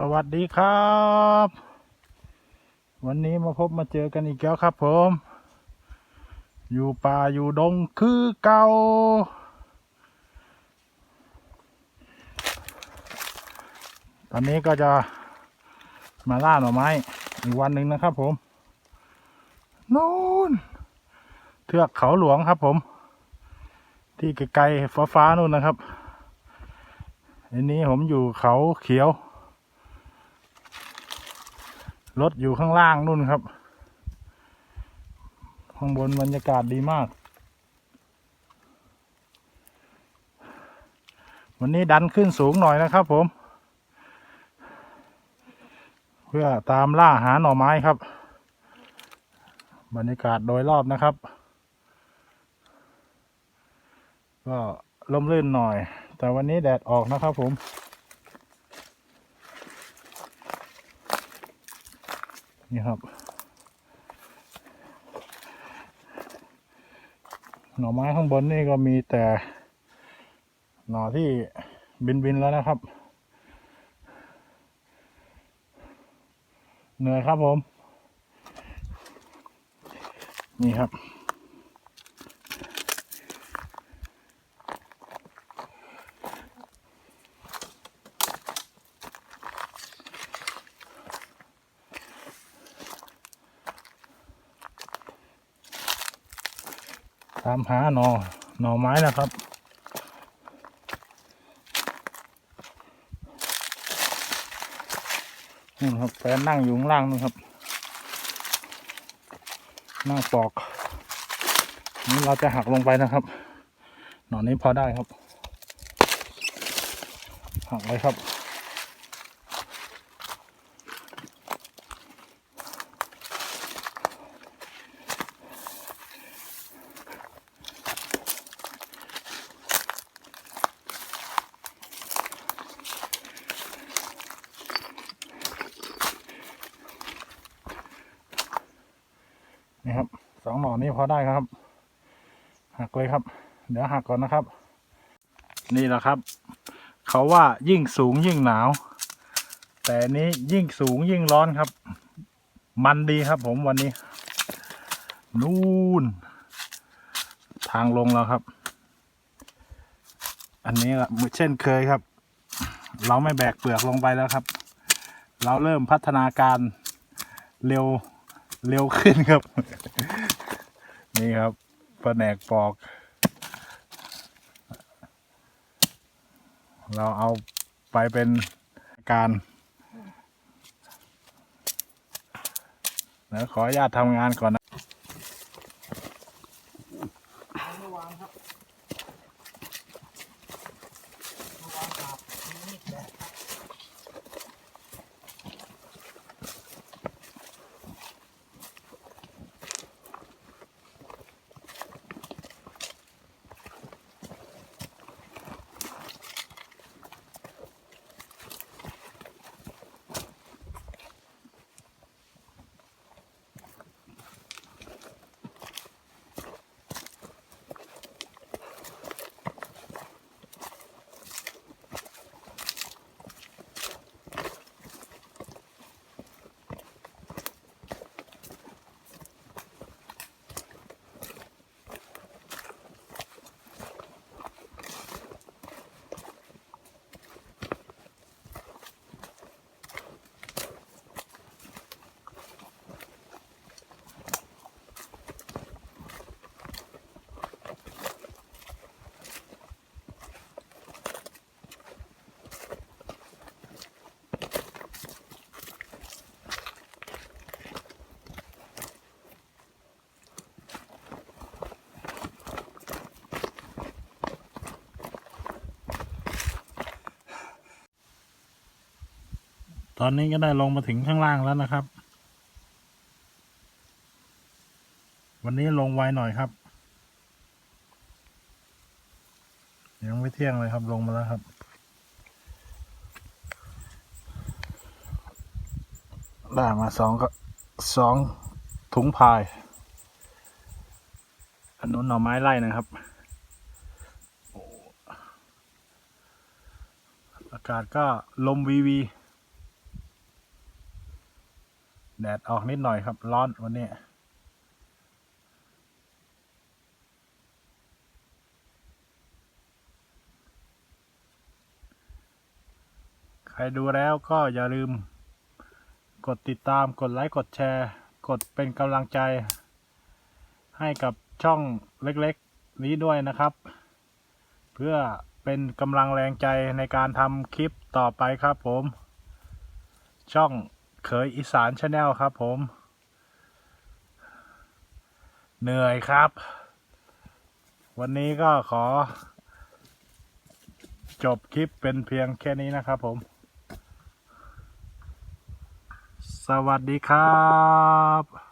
สวัสดีครับ วันนี้มาพบมาเจอกันอีกแล้วครับผม อยู่ป่าอยู่ดงคือเก่าตอนนี้ก็จะมาล่าหน่อไม้อีกวันหนึ่งนะครับผมนู่นเทือกเขาหลวงครับผม ที่ไกลๆฟ้าๆนู่นนะครับอันนี้ผมอยู่เขาเขียว รถอยู่ข้างล่างนู่นครับ ข้างบนบรรยากาศดีมาก วันนี้ดันขึ้นสูงหน่อยนะครับผม เพื่อตามล่าหาหน่อไม้ครับ บรรยากาศโดยรอบนะครับ ก็ล่มลื่นหน่อย แต่วันนี้แดดออกนะครับผม นี่ครับ หน่อไม้ข้างบนนี่ก็มีแต่ หน่อที่บินบินๆแล้วนะครับ เหนื่อยครับผม นี่ครับ ตามหาหนอหน่อไม้นะครับ นี่ครับแฟนนั่งอยู่ข้างล่างนู่นครับ นั่งปอก นี่เราจะหักลงไปนะครับ หน่อนี้พอได้ครับ หักเลยครับ นี่ครับสองหน่อนี้พอได้ครับ หักเลยครับ เดี๋ยวหักก่อนนะครับ นี่แหละครับ เขาว่ายิ่งสูงยิ่งหนาว แต่นนี้ยิ่งสูงยิ่งร้อนครับ มันดีครับผมวันนี้ นู่น ทางลงแล้วครับ อันนี้ละเช่นเคยครับ เราไม่แบกเปลือกลงไปแล้วครับ เราเริ่มพัฒนาการเร็ว เร็วขึ้นครับ นี่ครับแผนกปอก เราเอาไปเป็นการแล้วขออนุญาตทำงานก่อน ตอนนี้ก็ได้ลงมาถึงข้างล่างแล้วนะครับ วันนี้ลงไวหน่อยครับ ยังไม่เที่ยงเลยครับลงมาแล้วครับ ได้มาสองก็สองถุงพาย อันนู้นหน่อไม้ไล่นะครับ อากาศก็ลมวีวี แดดออกนิดหน่อยครับ ร้อนวันนี้ใครดูแล้วก็อย่าลืม กดติดตามกดไลค์กดแชร์ กดเป็นกำลังใจ ให้กับช่องเล็กๆ นี้ด้วยนะครับ เพื่อเป็นกำลังแรงใจในการทำคลิปต่อไปครับผม ช่อง เขยอีสานชาแนลครับผม เหนื่อยครับ วันนี้ก็ขอ จบคลิปเป็นเพียงแค่นี้นะครับผม สวัสดีครับ